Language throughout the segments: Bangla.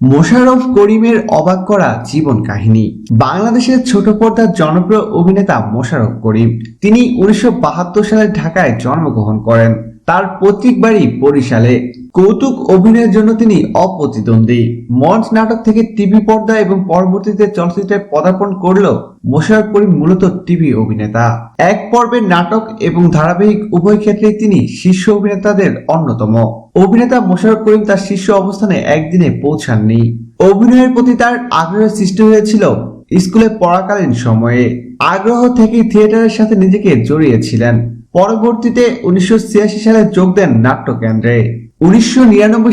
মোশাররফ করিমের অবাক করা জীবন কাহিনী। বাংলাদেশের ছোট পর্দার জনপ্রিয় অভিনেতা মোশারফ করিম, তিনি উনিশশো বাহাত্তর সালে ঢাকায় জন্মগ্রহণ করেন। তার পৈতৃক বাড়ি বরিশালে। কৌতুক অভিনয়ের জন্য তিনি অপ্রতিদ্বন্দ্বী। মঞ্চ নাটক থেকে টিভি পর্দা এবং পরবর্তীতে চলচ্চিত্রে পদার্পণ করলেও মোশাররফ করিম মূলত টিভি অভিনেতা। এক পর্বের নাটক এবং ধারাবাহিক উভয় ক্ষেত্রেই তিনি শীর্ষ অভিনেতাদের অন্যতম। অভিনেতা মোশাররফ করিম তার শীর্ষ অবস্থানে একদিনে পৌঁছাননি। অভিনয়ের প্রতি তার আগ্রহের সৃষ্টি হয়েছিল স্কুলে পড়াকালীন সময়ে। আগ্রহ থেকেই থিয়েটারের সাথে নিজেকে জড়িয়েছিলেন। পরবর্তীতে উনিশশো ছিয়াশি সালে যোগ দেন নাট্যকেন্দ্রে। উনিশশো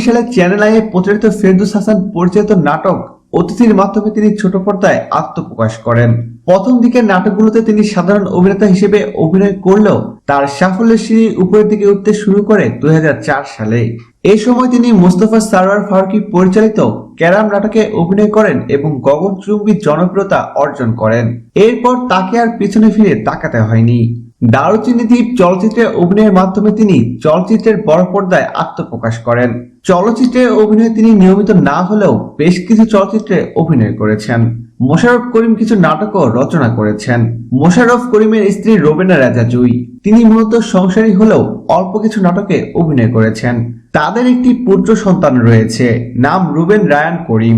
সালে চ্যানেল আইয়ে প্রচারিত ফেরদুস হাসান পরিচালিত নাটক অতিথির মাধ্যমে তিনি ছোট পর্দায় আত্মপ্রকাশ করেন। প্রথম দিকের নাটকগুলোতে তিনি সাধারণ অভিনেতা হিসেবে অভিনয় করলেও তার সাফল্যের সিঁড়ি উপরের দিকে উঠতে শুরু করে দুই হাজার চার সালে। এই সময় তিনি মোস্তফা সারোয়ার ফারুকি পরিচালিত ক্যারাম নাটকে অভিনয় করেন এবং গগন গগনচুম্বী জনপ্রিয়তা অর্জন করেন। এরপর তাকে আর পিছনে ফিরে তাকাতে হয়নি। দারুচিনি দ্বীপ চলচ্চিত্রে অভিনয়ের মাধ্যমে তিনি চলচ্চিত্রের বড় পর্দায় আত্মপ্রকাশ করেন। চলচ্চিত্রে অভিনয়ে তিনি নিয়মিত না হলেও বেশ কিছু চলচ্চিত্রে অভিনয় করেছেন। মোশাররফ করিম কিছু নাটকও রচনা করেছেন। মোশাররফ করিমের স্ত্রী রোবেনা রাজা জুই তিনি মূলত সংসারী হলেও অল্প কিছু নাটকে অভিনয় করেছেন। তাদের একটি পুত্র সন্তান রয়েছে, নাম রুবেন রায়ান করিম।